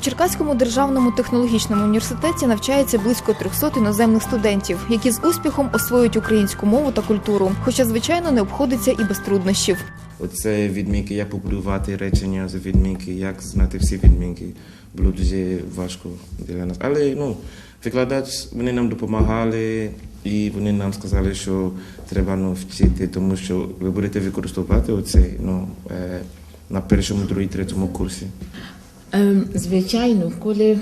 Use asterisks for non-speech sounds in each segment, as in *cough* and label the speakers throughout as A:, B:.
A: Черкаському державному технологічному університеті навчається близько 300 іноземних студентів, які з успіхом освоюють українську мову та культуру, хоча звичайно не обходиться і без труднощів.
B: Оце відмінки, як побудувати речення з відмінки, як знати всі відмінки. Було дуже важко для нас. Але ну, викладач, вони нам допомагали і вони нам сказали, що треба ну, вчити, тому що ви будете використовувати оце ну, е, на першому, другому, третьому курсі.
C: Ем, Звичайно, коли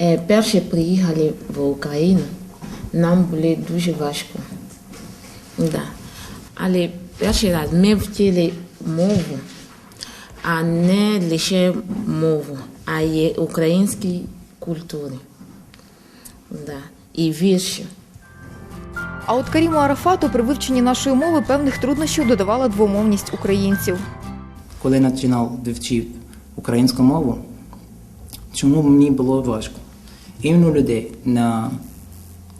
C: е, перші приїхали в Україну, нам було дуже важко. Да. Але перший раз ми вчили мову, а не лише мову, а й українські культури. Да. І вірші.
A: А от Каріму Арафату при вивченні нашої мови певних труднощів додавала двомовність українців.
D: коли починав вивчити українську мову, чому мені було важко? Іменно людей на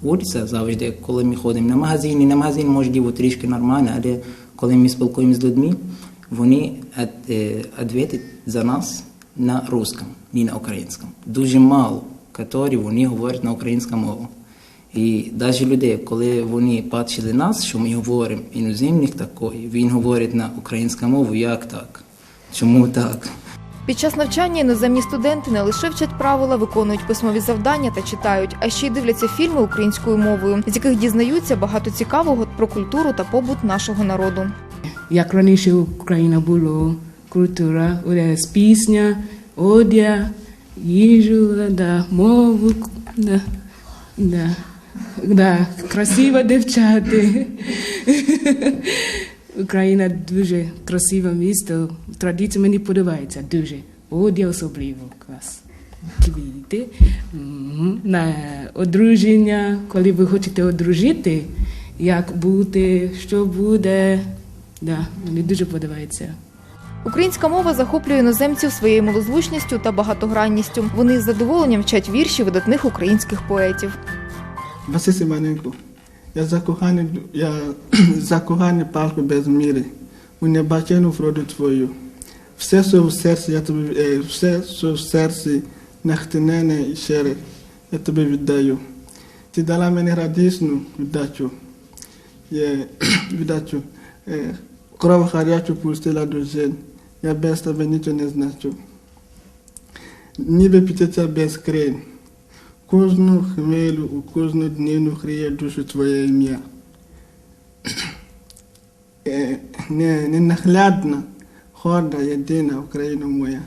D: вулиці завжди, коли ми ходимо на магазини, на магазин можливо трішки нормально, але коли ми спілкуємося з людьми, вони відповідають за нас на русском, не на українському. Дуже мало, які вони говорять на українську мову. І навіть людей, коли вони бачили нас, що ми говоримо іноземних такої, він говорить на українську мову, як так? Чому так?
A: Під час навчання іноземні студенти не лише вчать правила, виконують письмові завдання та читають, а ще й дивляться фільми українською мовою, з яких дізнаються багато цікавого про культуру та побут нашого народу.
E: як раніше Україна було, культура, пісня, одяг, їжу, да, мову, да, да, да, красиво дівчата. *laughs* Україна дуже красиве місто, традиція мені подобається дуже. Одяг особливо клас. Квіти, на одруження, коли ви хочете одружити, як бути, що буде. Да, мені дуже подобається.
A: Українська мова захоплює іноземців своєю милозвучністю та багатогранністю. Вони з задоволенням вчать вірші видатних українських поетів.
F: Василь Симоненко. Я закоханий, я *clears throat* закоханий палку без міри. У небачену вроду твою. Все, що в серці, я тобі, е, все, що в серці нахтинене і щире, я тобі віддаю. Ти дала мені радісну віддачу. *clears throat* Віддачу. Е, кров гарячу пустила до жен. Я без тебе нічого не значу. Ніби птиця без криль. Кожну хвилю, у кожну днину хріє душу твоє ім'я. *clears throat* Е, Не, ненаглядна, горда, єдина Україна моя.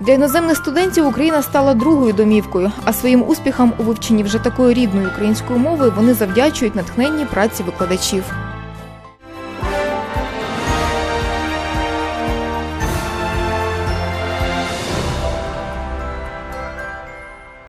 A: Для іноземних студентів Україна стала другою домівкою, а своїм успіхам у вивченні вже такої рідної української мови вони завдячують натхненній праці викладачів.